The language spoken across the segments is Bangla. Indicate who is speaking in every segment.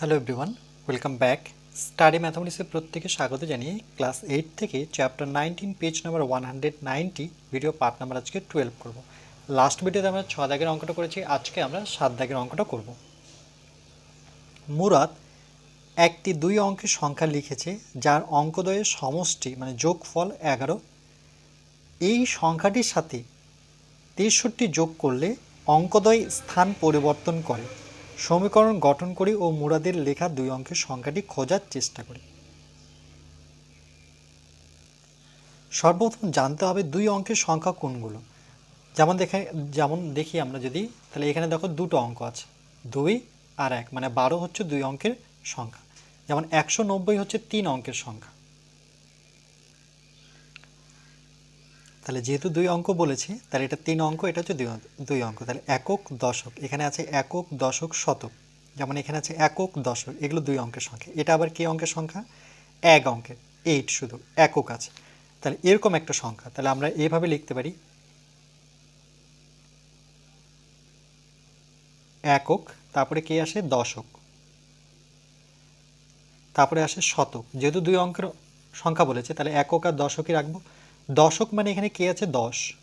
Speaker 1: Hello everyone welcome back study ম্যাথামেটিক্সের প্রত্যেকে স্বাগত জানিয়ে ক্লাস এইট থেকে chapter nineteen page number one hundred ninety video part number আজকে টুয়েলভ করব। লাস্ট ভিডিওতে আমরা ছ দাগের অঙ্কটা করেছি, আজকে আমরা সাত দাগের অঙ্কটা করব। মুরাদ একটি দুই অঙ্কের সংখ্যা লিখেছে, যার অঙ্কদয়ের সমষ্টি মানে যোগফল এগারো। এই সংখ্যাটির সাথে তেষট্টি যোগ করলে অঙ্কদ্বয় স্থান পরিবর্তন করে। সমীকরণ গঠন করি ও মুরাদের লেখা দুই অঙ্কের সংখ্যাটি খোঁজার চেষ্টা করি। সর্বপ্রথম জানতে হবে দুই অঙ্কের সংখ্যা কোনগুলো। যেমন দেখে, যেমন দেখি আমরা যদি, তাহলে এখানে দেখো দুটো অঙ্ক আছে, দুই আর এক মানে বারো হচ্ছে দুই অঙ্কের সংখ্যা। যেমন একশো নব্বই হচ্ছে তিন অঙ্কের সংখ্যা। তাহলে যেহেতু দুই অঙ্ক বলেছি, তাহলে এটা তিন অঙ্ক, এটা হচ্ছে দুই অঙ্ক- দুই অঙ্ক। তাহলে একক, দশক। এখানে আছে একক, দশক, শতক। যেমন এখানে আছে একক, দশক। এগুলো দুই অঙ্কের সংখ্যা। এটা আবার কি অঙ্কের সংখ্যা? এক অঙ্কের এইট শুধু। একক আছে। তাহলে এরকম একটা সংখ্যা। তাহলে আমরা এভাবে লিখতে পারি। একক, তারপরে কে আসে? দশক। তারপরে আসে শতক। যেহেতু দুই অঙ্কের সংখ্যা বলেছে, তাহলে একক আর দশকই রাখব। দশক মানে এখানে কে আছে? দশ।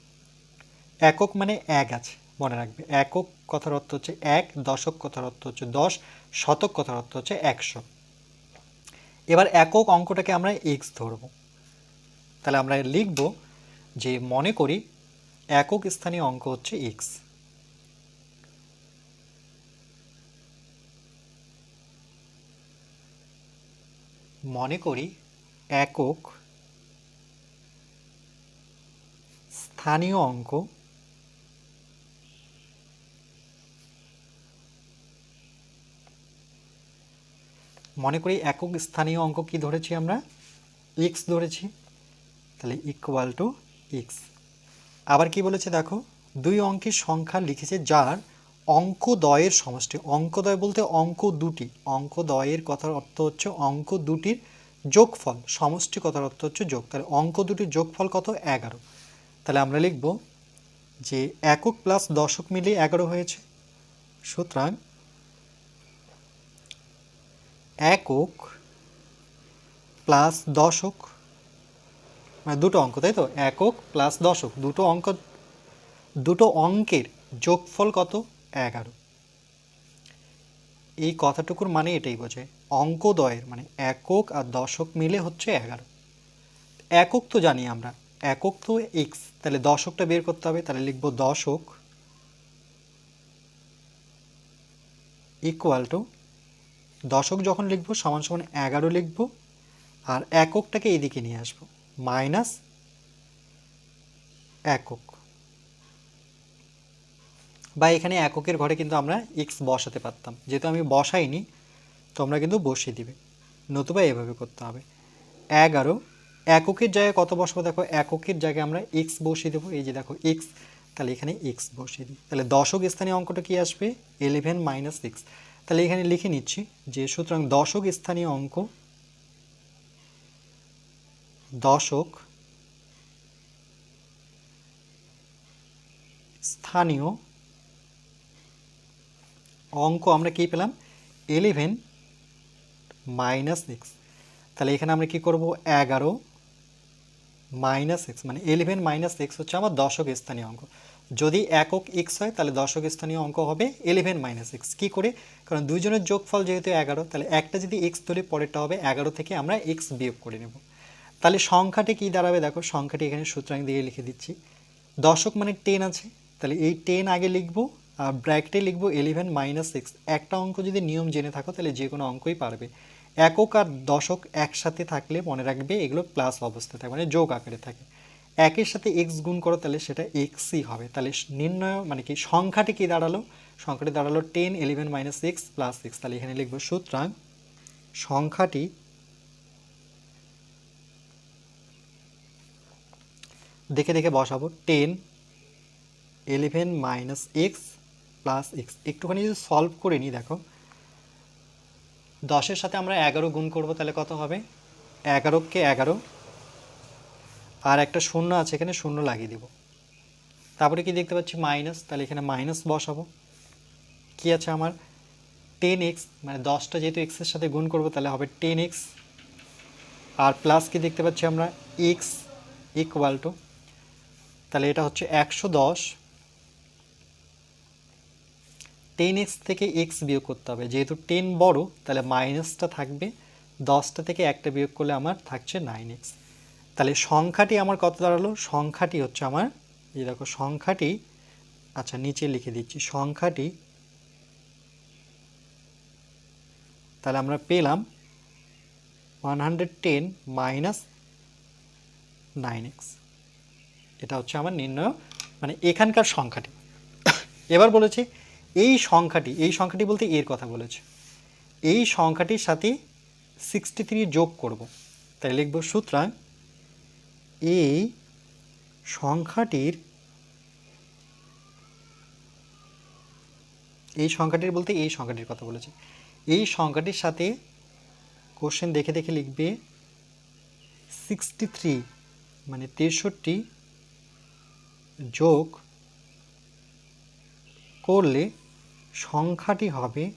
Speaker 1: একক মানে এক আছে, মনে রাখবে। একক কথার অর্থ হচ্ছে এক, দশক কথার অর্থ হচ্ছে দশ, শতক কথার অর্থ হচ্ছে একশো। এবার একক অঙ্কটাকে আমরা এক্স ধরবো। তাহলে আমরা লিখব যে মনে করি একক স্থানীয় অঙ্ক হচ্ছে এক্স মনে করি একক স্থানীয় অঙ্ক। মনে করি একক স্থানীয় অঙ্ক কি ধরেছি আমরা? এক্স ধরেছি। তাহলে ইকুয়াল টু এক্স আবার কি বলেছে দেখো? দুই অঙ্কের সংখ্যা লিখেছে যার অঙ্কদয়ের সমষ্টি। অঙ্কদয় বলতে অঙ্ক দুটি। অঙ্কদয়ের কথার অর্থ হচ্ছে অঙ্ক দুটির যোগফল। সমষ্টি কথার অর্থ হচ্ছে যোগ। তাহলে অঙ্ক দুটির যোগফল কত? এগারো। তাহলে আমরা লিখব যে একক প্লাস দশক মিলে এগারো হয়েছে। সুতরাং একক প্লাস দশক মানে দুটো অঙ্ক, তাই তো? একক প্লাস দশক, দুটো অঙ্ক, দুটো অঙ্কের যোগফল কত? এগারো। এই কথাটুকুর মানে এটাই বোঝায় অঙ্কদয়ের মানে একক আর দশক মিলে হচ্ছে এগারো। একক তো জানি আমরা একক তো এক্স তাহলে দশকটা বের করতে হবে, তাহলে লিখব দশক ইকুয়াল টু দশক যখন লিখব, সমান সমান এগারো লিখব, আর এককটাকে এদিকে নিয়ে আসব মাইনাস একক। বা এখানে এককের ঘরে কিন্তু আমরা এক্স বসাতে পারতাম, যেহেতু আমি বসাইনি, তোমরা কিন্তু বসিয়ে দিবে, নতুবা এভাবে করতে হবে। এগারো এককের জায়গায় কত বসাবো? দেখো, এককের জায়গায় আমরা এক্স বসিয়ে দেবো। এই যে দেখো এক্স তাহলে এখানে এক্স বসিয়ে দিই। তাহলে দশক স্থানীয় অঙ্কটা কি আসবে? ইলেভেন মাইনাস সিক্স তাহলে এখানে লিখে নিচ্ছি যে, সুতরাং দশক স্থানীয় অঙ্ক, দশক স্থানীয় অঙ্ক আমরা কী পেলাম? ইলেভেন মাইনাস সিক্স তাহলে এখানে আমরা কি করব? এগারো মাইনাস এক্স মানে ইলেভেন মাইনাস এক্স হচ্ছে আমার দশক স্থানীয় অঙ্ক। যদি একক এক্স হয়, তাহলে দশক স্থানীয় অঙ্ক হবে ইলেভেন মাইনাস এক্স কী করে? কারণ দুইজনের যোগফল যেহেতু এগারো, তাহলে একটা যদি এক্স ধরে পরেরটা হবে, এগারো থেকে আমরা এক্স বিয়োগ করে নেব। তাহলে সংখ্যাটি কী দাঁড়াবে? দেখো, সংখ্যাটি এখানে সুতরাং দিয়ে লিখে দিচ্ছি। দশক মানে টেন আছে, তাহলে এই টেন আগে লিখব, আর ব্র্যাকেটে লিখব ইলেভেন মাইনাস সিক্স একটা অঙ্ক যদি নিয়ম জেনে থাকো, তাহলে যে কোনো অঙ্কই পারবে। একক আর দশক একসাথে থাকলে মনে রাখবে এগুলো প্লাস অবস্থায় থাকে মানে যোগ আকারে থাকে। একের সাথে এক্স গুণ করো তাহলে সেটা এক্সই হবে। তাহলে নির্ণয় মানে কি, সংখ্যাটি কি দাঁড়াল? সংখ্যাটি দাঁড়াল ten eleven minus x plus six তাহলে এখানে লিখব সুতরাং সংখ্যাটি দেখে দেখে বসাবো ten eleven minus x plus x একটুখানি যদি সলভ করে নিই, দেখো দশের সাথে আমরা এগারো গুণ করব, তাহলে কত হবে? এগারোকে এগারো। আর একটা শূন্য আছে, এখানে শূন্য লাগিয়ে দিব। তারপরে কি দেখতে পাচ্ছি? মাইনাস, তাহলে এখানে মাইনাস বসাবো। কি আছে আমার? টেন এক্স মানে দশটা যেহেতু এক্সের সাথে গুণ করব, তাহলে হবে টেন এক্স। আর প্লাস কি দেখতে পাচ্ছি আমরা? এক্স ইকুয়াল টু তাহলে এটা হচ্ছে একশো দশ। টেন এক্স থেকে এক্স বিয়োগ করতে হবে। যেহেতু টেন বড়, তাহলে মাইনাসটা থাকবে। দশটা থেকে একটা বিয়োগ করলে আমার থাকছে নাইন এক্স তাহলে সংখ্যাটি আমার কত দাঁড়াল? সংখ্যাটি হচ্ছে আমার, এই দেখো সংখ্যাটি আচ্ছা নিচে লিখে দিচ্ছি, সংখ্যাটি, তাহলে আমরা পেলাম one hundred ten minus nine x এটা হচ্ছে আমার নির্ণয় মানে এখানকার সংখ্যাটি। এবার বলেছে এই সংখ্যাটি এই সংখ্যাটি বলতে এর কথা বলেছে। এই সংখ্যাটির সাথে সিক্সটি থ্রি যোগ করব। তাই লিখব সুতরাং এই সংখ্যাটির এই সংখ্যাটির বলতে এই সংখ্যাটির কথা বলেছে। এই সংখ্যাটির সাথে কোশ্চেন দেখে দেখে লিখবে সিক্সটি থ্রি মানে তেষট্টি যোগ করলে সংখ্যাটি হবে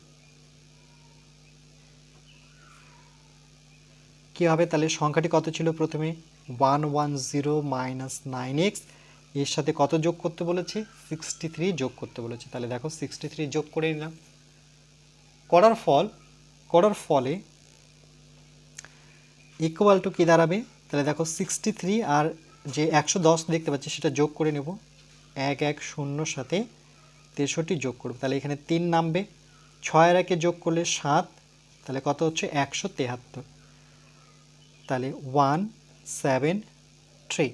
Speaker 1: কি হবে? তাহলে সংখ্যাটি কত ছিল প্রথমে? One one zero minus nine এক্সের সাথে কত যোগ করতে বলেছে? সিক্সটি থ্রি যোগ করতে বলেছে। তাহলে দেখো সিক্সটি থ্রি যোগ করে নিলাম। করার ফল, করার ফলে ইকুয়াল টু কী দাঁড়াবে? তাহলে দেখো সিক্সটি থ্রি আর যে একশো দশ দেখতে পাচ্ছি, সেটা যোগ করে নেব। এক এক শূন্যর সাথে তেষট্টি যোগ করব। তাহলে এখানে তিন নামবে। ছয়ের একে যোগ করলে সাত। তাহলে কত হচ্ছে? একশো তেহাত্তর। তাহলে ওয়ান, সেভেন, থ্রি।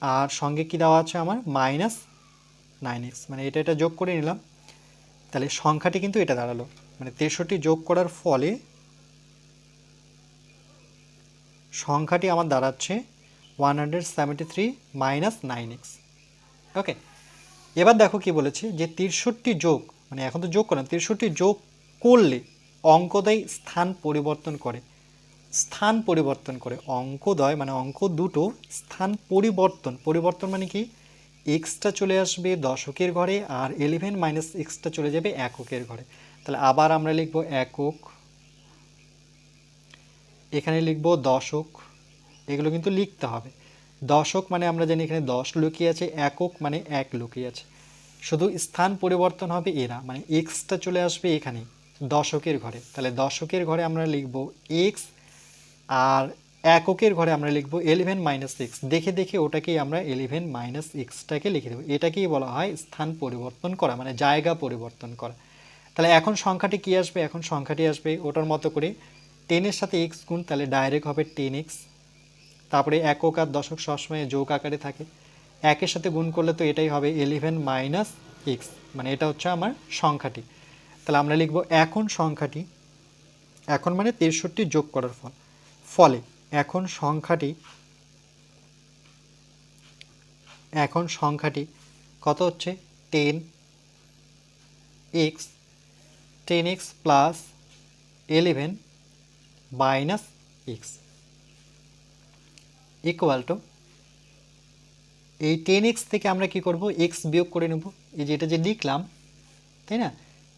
Speaker 1: আর সঙ্গে কি দেওয়া আছে আমার? Minus nine x. মানে এটা এটা যোগ করে নিলাম। তাহলে সংখ্যাটি কিন্তু এটা দাঁড়াল। মানে তেষট্টি যোগ করার ফলে সংখ্যাটি আমার দাঁড়াচ্ছে one hundred seventy three minus nine x. Okay এবার দেখো কি বলেছে যে তিরষট্টি যোগ মানে এখন তো যোগ করেন তিরষট্টি যোগ করলে অঙ্কদয় স্থান পরিবর্তন করে। স্থান পরিবর্তন করে। অঙ্কদয় মানে অঙ্ক দুটো স্থান পরিবর্তন। পরিবর্তন মানে কি? এক্সটা চলে আসবে দশকের ঘরে আর এলেভেন মাইনাস এক্সটা চলে যাবে এককের ঘরে। তাহলে আবার আমরা লিখব একক। এখানে লিখব দশক। এগুলো কিন্তু লিখতে হবে। দশক মানে আমরা জানি এখানে দশ লুকিয়ে আছে একক মানে এক লুকিয়ে আছে শুধু স্থান পরিবর্তন হবে এরা মানে এক্সটা চলে আসবে এখানে, দশকের ঘরে। তাহলে দশকের ঘরে আমরা লিখব এক্স আর এককের ঘরে আমরা লিখব এলেভেন মাইনাস এক্স দেখে দেখে ওটাকেই আমরা এলেভেন মাইনাস এক্সটাকে লিখে দেবো। এটাকেই বলা হয় স্থান পরিবর্তন করা মানে জায়গা পরিবর্তন করা। তাহলে এখন সংখ্যাটি কি আসবে? এখন সংখ্যাটি আসবে ওটার মতো করে। টেনের সাথে এক্স গুণ, তাহলে ডাইরেক্ট হবে টেন এক্স তারপরে একক আর দশক সবসময় যোগ আকারে থাকে। একের সাথে গুণ করলে তো এটাই হবে এলেভেন মাইনাস এক্স মানে এটা হচ্ছে আমার সংখ্যাটি। তাহলে আমরা লিখব এখন সংখ্যাটি, এখন মানে তেষট্টি যোগ করার ফল। ফলে এখন সংখ্যাটি এখন সংখ্যাটি কত হচ্ছে? Ten x ten x plus eleven minus x equal to এই টেন এক্স থেকে আমরা কি করব? এক্স বিয়োগ করে নেব। এই যে এটা যে লিখলাম, তাই না?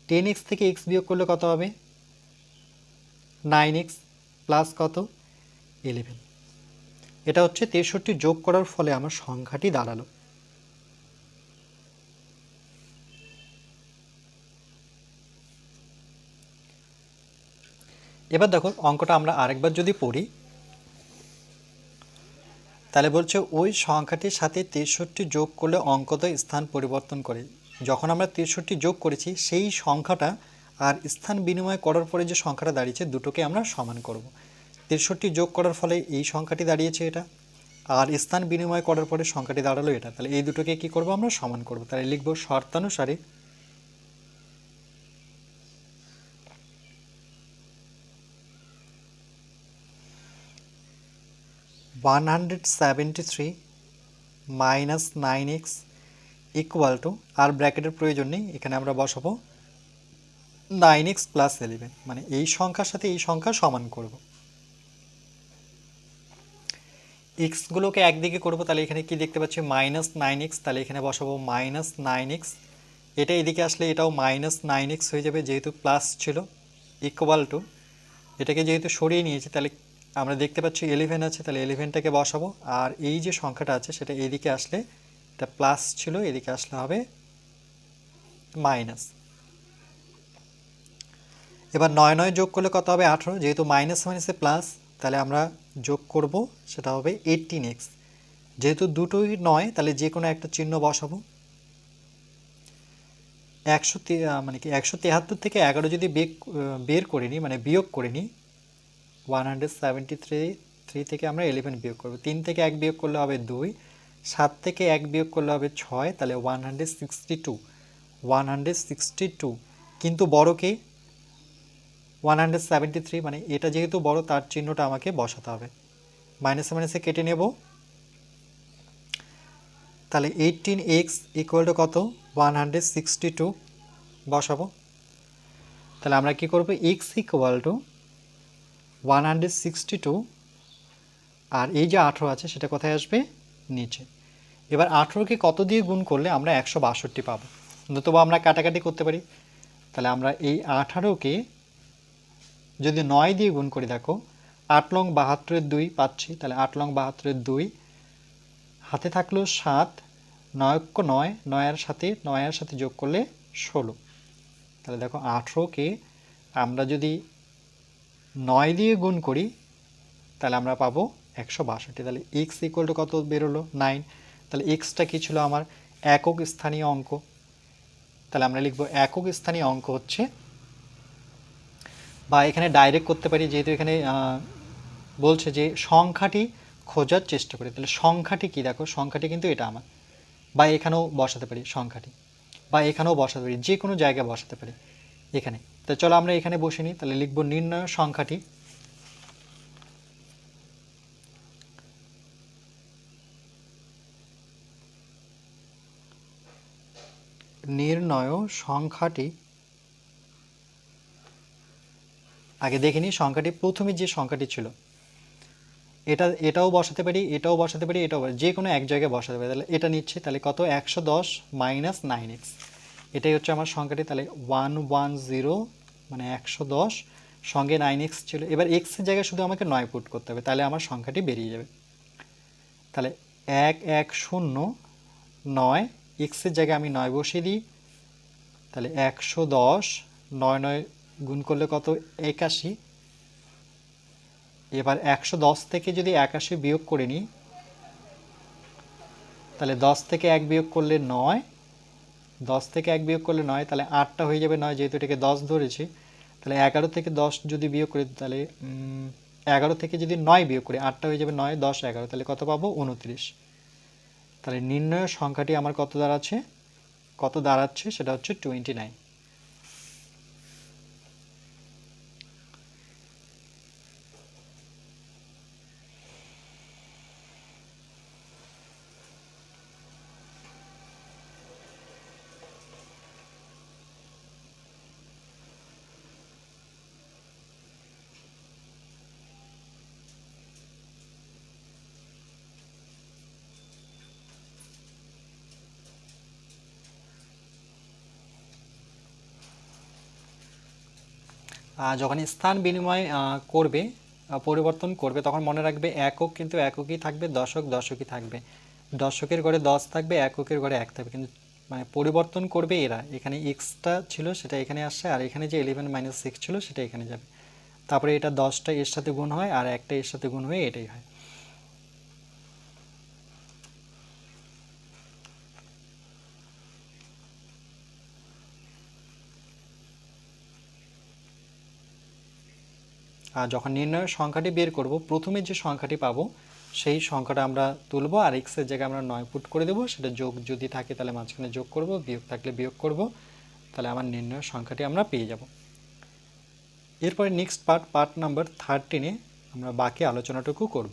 Speaker 1: টেন এক্স থেকে এক্স বিয়োগ করলে কত হবে? নাইন এক্স প্লাস কত? ইলেভেন এটা হচ্ছে তেষট্টি যোগ করার ফলে আমার সংখ্যাটি দাঁড়াল। এবার দেখো, অঙ্কটা আমরা আরেকবার যদি পড়ি তাহলে বলছে ওই সংখ্যাটির সাথে তেষট্টি যোগ করলে অঙ্কদয় স্থান পরিবর্তন করে। যখন আমরা তেষট্টি যোগ করেছি, সেই সংখ্যাটা আর স্থান বিনিময় করার পরে যে সংখ্যাটা দাঁড়িয়েছে, দুটোকে আমরা সমান করব। তেষট্টি যোগ করার ফলে এই সংখ্যাটি দাঁড়িয়েছে এটা। আর স্থান বিনিময় করার পরে সংখ্যাটি দাঁড়াল এটা। তাহলে এই দুটোকে কি করব আমরা সমান করব। তাহলে লিখব শর্তানুসারে one hundred seventy three minus nine x আর ব্র্যাকেটের প্রয়োজন নেই, এখানে আমরা বসাবো নাইন এক্স প্লাস এলেভেন মানে এই সংখ্যার সাথে এই সংখ্যা সমান করব। এক্সগুলোকে একদিকে করব, তাহলে এখানে কি দেখতে পাচ্ছি? মাইনাস নাইন এক্স তাহলে এখানে বসাবো মাইনাস নাইন এক্স এটা এদিকে আসলে এটাও মাইনাস নাইন এক্স হয়ে যাবে, যেহেতু প্লাস ছিল ইকুয়াল টু এটাকে যেহেতু সরিয়ে নিয়েছি, তাহলে আমরা দেখতে পাচ্ছি এলিভেন আছে, তাহলে এলিভেনটাকে বসাবো। আর এই যে সংখ্যাটা আছে, সেটা এদিকে আসলে এটা প্লাস ছিল, এদিকে আসলে হবে মাইনাস এবার নয় নয় যোগ করলে কত হবে? আঠেরো, যেহেতু মাইনাস মাইনাসে প্লাস তাহলে আমরা যোগ করব, সেটা হবে এইটিন এক্স যেহেতু দুটোই নয়, তাহলে যে কোনো একটা চিহ্ন বসাবো। একশো মানে কি, একশো তেহাত্তর থেকে এগারো যদি বের বের করে নিই মানে বিয়োগ করে নিই one hundred seventy three three থেকে আমরা ইলেভেন বিয়োগ করব। তিন থেকে এক বিয়োগ করলে হবে দুই, সাত থেকে এক বিয়োগ করলে হবে ছয়, তাহলে one hundred sixty two one hundred sixty two কিন্তু বড়কে ওয়ান হান্ড্রেড সেভেন্টি থ্রি মানে এটা যেহেতু বড়, তার চিহ্নটা আমাকে বসাতে হবে। মাইনাসে মাইনাসে কেটে নেব। তাহলে এইটিন এক্স ইকুয়াল টু কত? ওয়ান হান্ড্রেড সিক্সটি টু বসাবো। তাহলে আমরা কী করব? X equal to one hundred sixty two আর এই যে আঠেরো আছে, সেটা কোথায় আসবে? নিচে। এবার আঠেরোকে কত দিয়ে গুণ করলে আমরা একশো বাষট্টি পাবো? নতুবা আমরা কাটাকাটি করতে পারি। তাহলে আমরা এই আঠারোকে যদি নয় দিয়ে গুণ করি, দেখো, আট লং বাহাত্তরের দুই পাচ্ছি। তাহলে আট লং বাহাত্তরের দুই, হাতে থাকল সাত নয়ক্য নয়, নয়ের সাথে নয়ের সাথে যোগ করলে ষোলো। তাহলে দেখো, আঠেরোকে আমরা যদি নয় দিয়ে গুণ করি, তাহলে আমরা পাবো একশো বাষট্টি। তাহলে এক্স ইকুয়াল টু কত বেরোলো? নাইন তাহলে এক্সটা কী ছিল আমার? একক স্থানীয় অঙ্ক। তাহলে আমরা লিখব একক স্থানীয় অঙ্ক হচ্ছে, বা এখানে ডাইরেক্ট করতে পারি, যেহেতু এখানে বলছে যে সংখ্যাটি খোঁজার চেষ্টা করি। তাহলে সংখ্যাটি কী? দেখো, সংখ্যাটি কিন্তু এটা আমার। বা এখানেও বসাতে পারি সংখ্যাটি। বা এখানেও বসাতে পারি, যে কোনো জায়গায় বসাতে পারি। এখানে। তো চলো আমরা এখানে বসে নিই, তাহলে লিখব নির্ণয় সংখ্যাটি। নির্ণয় সংখ্যাটি, আগে দেখে নিই সংখ্যাটি, প্রথমে যে সংখ্যাটি ছিল। এটা, এটাও বসাতে পারি, এটাও বসাতে পারি, এটাও যে কোনো এক জায়গায় বসাতে পারি, তাহলে এটা নিচ্ছে, তাহলে কত? একশো দশ মাইনাস নাইন এক্স। এটাই হচ্ছে আমার সংখ্যাটি, তাহলে ওয়ান ওয়ান জিরো মানে একশো দশ, সঙ্গে নাইন এক্স ছিল। এবার এক্সের জায়গায় শুধু আমাকে নয় পুট করতে হবে, তাহলে আমার সংখ্যাটি বেরিয়ে যাবে। তাহলে এক এক, শূন্য, নয় এক্সের জায়গায় আমি নয় বসিয়ে দিই। তাহলে একশো দশ, নয় নয় গুণ করলে কত? একাশি। এবার একশো দশ থেকে যদি একাশি বিয়োগ করে নিই, তাহলে দশ থেকে এক বিয়োগ করলে নয় দশ থেকে এক বিয়োগ করলে নয়, তাহলে আটটা হয়ে যাবে নয়, যেহেতু এটাকে দশ ধরেছি, তাহলে এগারো থেকে দশ যদি বিয়োগ করি, তাহলে এগারো থেকে যদি নয় বিয়োগ করি, আটটা হয়ে যাবে নয়, দশ, এগারো, তাহলে কত পাবো? উনত্রিশ। তাহলে নির্ণয় সংখ্যাটি আমার কত দাঁড়াচ্ছে? কত দাঁড়াচ্ছে? সেটা হচ্ছে টোয়েন্টি নাইন যখন স্থান বিনিময় করবে পরিবর্তন করবে, তখন মনে রাখবে একক, কিন্তু এককই থাকবে, দশক দশকই থাকবে। দশকের ঘরে দশ থাকবে, এককের ঘরে এক থাকবে। কিন্তু মানে পরিবর্তন করবে এরা। এখানে এক্সটা ছিল, সেটা এখানে আসছে, আর এখানে যে ইলেভেন মাইনাস সিক্স ছিল, সেটা এখানে যাবে। তারপরে এটা দশটা এর সাথে গুণ হয়, আর একটা এর সাথে গুণ হয়ে এটাই হয়। যখন নির্ণয়ের সংখ্যাটি বের করব, প্রথমে যে সংখ্যাটি পাব, সেই সংখ্যাটা আমরা তুলব আর এক্সের জায়গায় আমরা নয় পুট করে দেবো। সেটা যোগ যদি থাকে, তাহলে মাঝখানে যোগ করব, বিয়োগ থাকলে বিয়োগ করব, তাহলে আমার নির্ণয়ের সংখ্যাটি আমরা পেয়ে যাব। এরপরে নেক্সট পার্ট পার্ট নাম্বার থার্টিনে আমরা বাকি আলোচনাটুকু করব।